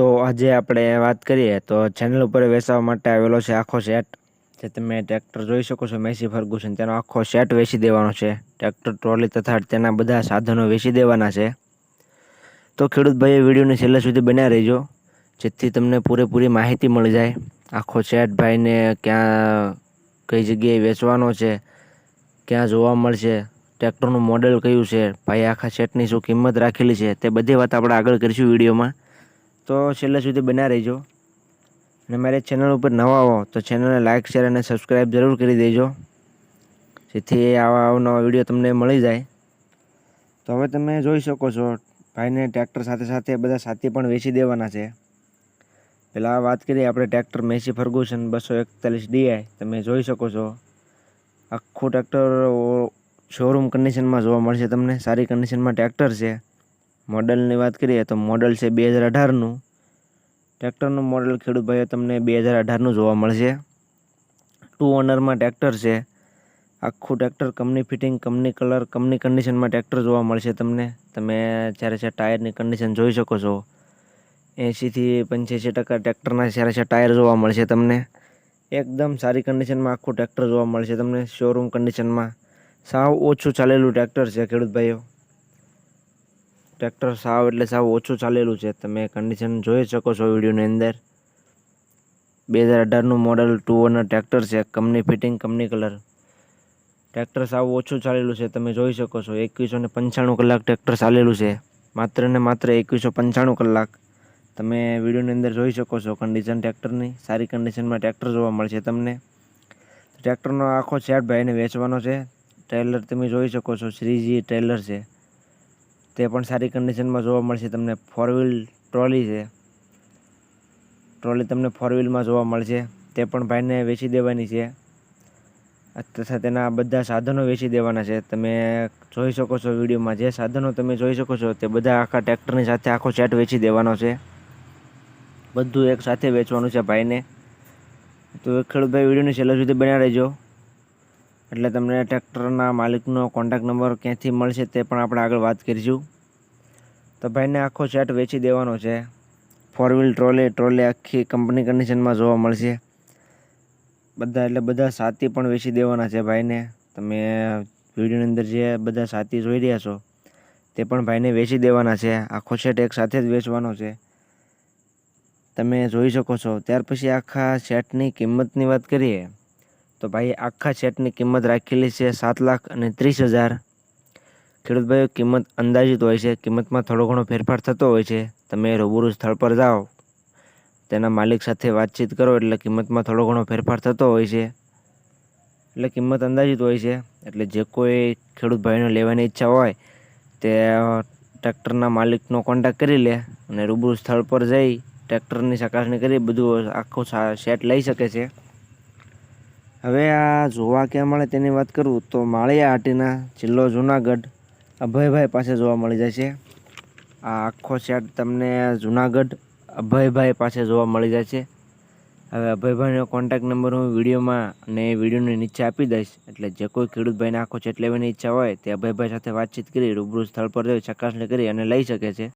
તો આજે આપણે વાત કરીએ તો ચેનલ ઉપર વેચવા માટે આવેલો છે આખો સેટ જે તમે ટ્રેક્ટર જોઈ શકો છો, મેસી ફર્ગુસન. તેનો આખો સેટ વેચી દેવાનો છે. ટ્રેક્ટર ટ્રોલી તથા તેના બધા સાધનો વેચી દેવાના છે. તો ખેડૂત ભાઈએ વિડીયોને છેલ્લે સુધી બન્યા રહેજો. જેથી તમને પૂરેપૂરી માહિતી મળી જાય. આખો સેટ ભાઈને ક્યાં, કઈ જગ્યાએ વેચવાનો છે, ક્યાં જોવા મળશે ટ્રેક્ટરનું મોડેલ કયું છે, ભાઈ આખા સેટની શું કિંમત રાખેલી છે, તે બધી વાત આપણે આગળ કરીશું વિડીયોમાં. તો છેલ્લે સુધી બના રહેજો. અને મારી ચેનલ ઉપર નવા હો તો ચેનલને લાઇક શેર અને સબસ્ક્રાઈબ જરૂર કરી દેજો. જેથી આવા અવનવા વીડિયો તમને મળી જાય. તો હવે તમે જોઈ શકો છો, ભાઈને ટ્રેક્ટર સાથે સાથે બધા સાથી પણ વેચી દેવાના છે. પહેલાં વાત કરીએ આપણે ટ્રેક્ટર મેસી ફર્ગુસન બસો એકતાલીસ ડીઆઈ તમે જોઈ શકો છો. આખું ટ્રેક્ટર શોરૂમ કન્ડિશનમાં જોવા મળશે તમને. સારી કન્ડિશનમાં ટ્રેક્ટર છે. મોડલની વાત કરીએ તો મોડલ છે બે હજાર અઢારનું. ટ્રેક્ટરનું મોડલ ખેડૂત ભાઈઓ તમને બે હજાર અઢારનું જોવા મળશે. ટુ ઓનરમાં ટ્રેક્ટર છે. આખું tractor company fitting company colour company કન્ડિશનમાં ટ્રેક્ટર જોવા મળશે તમને. તમે જ્યારે છે ટાયરની કન્ડિશન જોઈ શકો છો. એંશીથી પંચ્યાસી ટકા ટ્રેક્ટરના જ્યારે છે ટાયર જોવા મળશે તમને. એકદમ સારી કન્ડિશનમાં આખું ટ્રેક્ટર જોવા મળશે તમને. શોરૂમ કન્ડિશનમાં સાવ ઓછું ચાલેલું ટ્રેક્ટર છે ખેડૂત ભાઈઓ. ટ્રેક્ટર સાવ એટલે સાવ ઓછું ચાલેલું છે. તમે કન્ડિશન જોઈ શકો છો વિડીયોની અંદર. બે હજાર અઢારનું મોડલ ટુ ઓનર ટ્રેક્ટર છે. Company fitting company colour tractor સાવ ઓછું ચાલેલું છે. તમે જોઈ શકો છો. એકવીસો ને પંચાણું કલાક ટ્રેક્ટર ચાલેલું છે. માત્ર ને માત્ર એકવીસો પંચાણું કલાક. તમે વિડીયોની અંદર જોઈ શકો છો કન્ડિશન ટ્રેક્ટરની સારી કન્ડિશનમાં ટ્રેક્ટર જોવા મળશે તમને. ટ્રેક્ટરનો આખો સેટ ભાઈને વેચવાનો છે. ટ્રેલર તમે જોઈ શકો છો. શ્રીજી ટ્રેલર છે. તે પણ સારી કન્ડિશનમાં જોવા મળશે. તમને ફોર વ્હીલ ટ્રોલી છે. ટ્રોલી તમને ફોર વ્હીલમાં જોવા મળશે. તે પણ ભાઈને વેચી દેવાની છે. તથા તેના બધા સાધનો વેચી દેવાના છે. તમે જોઈ શકો છો વિડીયોમાં જે સાધનો તમે જોઈ શકો છો તે બધા આખા ટ્રેક્ટરની સાથે આખો સેટ વેચી દેવાનો છે. બધું એક સાથે વેચવાનું છે ભાઈને. તો ખેડૂત ભાઈ વિડીયોની છેલ્લે સુધી બન્યા રહેજો. એટલે તમને ટ્રેક્ટરના માલિકનો કોન્ટેક્ટ નંબર ક્યાંથી મળશે તે પણ આપણે આગળ વાત કરીશું. તો ભાઈને આખો સેટ વેચી દેવાનો છે. ફોર વ્હીલ ટ્રોલી ટ્રોલી આખી કંપની કન્ડિશનમાં જોવા મળશે. બધા એટલે બધા સાથી પણ વેચી દેવાના છે ભાઈને. તમે વિડીયોની અંદર જે બધા સાથી જોઈ રહ્યા છો, તે પણ ભાઈને વેચી દેવાના છે. આખો સેટ એક સાથે જ વેચવાનો છે. તમે જોઈ શકો છો. ત્યાર પછી આખા સેટની કિંમતની વાત કરીએ. તો ભાઈ આખા સેટની કિંમત રાખેલી છે સાત લાખ અને ત્રીસ હજાર. ખેડૂત ભાઈઓ કિંમત અંદાજિત હોય છે. કિંમતમાં થોડો ઘણો ફેરફાર થતો હોય છે. તમે રૂબરૂ સ્થળ પર જાઓ. તેના માલિક સાથે વાતચીત કરો એટલે કિંમતમાં થોડો ઘણો ફેરફાર થતો હોય છે. એટલે કિંમત અંદાજિત હોય છે. એટલે જે કોઈ ખેડૂત ભાઈનો લેવાની ઈચ્છા હોય, તે ટ્રેક્ટરના માલિકનો કોન્ટેક્ટ કરી લે અને રૂબરૂ સ્થળ પર જઈ ટ્રેક્ટરની ચકાસણી કરી, બધું આખું સેટ લઈ શકે છે. હવે આ જોવા ક્યાં મળે તેની વાત કરું તો માળિયા હાટીના જિલ્લો જુનાગઢ અભયભાઈ પાસે જોવા મળી જાય છે. આ આખો સેટ તમને જુનાગઢ અભયભાઈ પાસે જોવા મળી જાય છે. હવે અભયભાઈનો કોન્ટેક્ટ નંબર હું વિડીયોમાં અને વિડીયોની નીચે આપી દઈશ. એટલે જે કોઈ ખેડૂત ભાઈને આખો સેટ લેવાની ઈચ્છા હોય તે અભયભાઈ સાથે વાતચીત કરી રૂબરૂ સ્થળ પર જઈ ચકાસણી કરી અને લઈ શકે છે.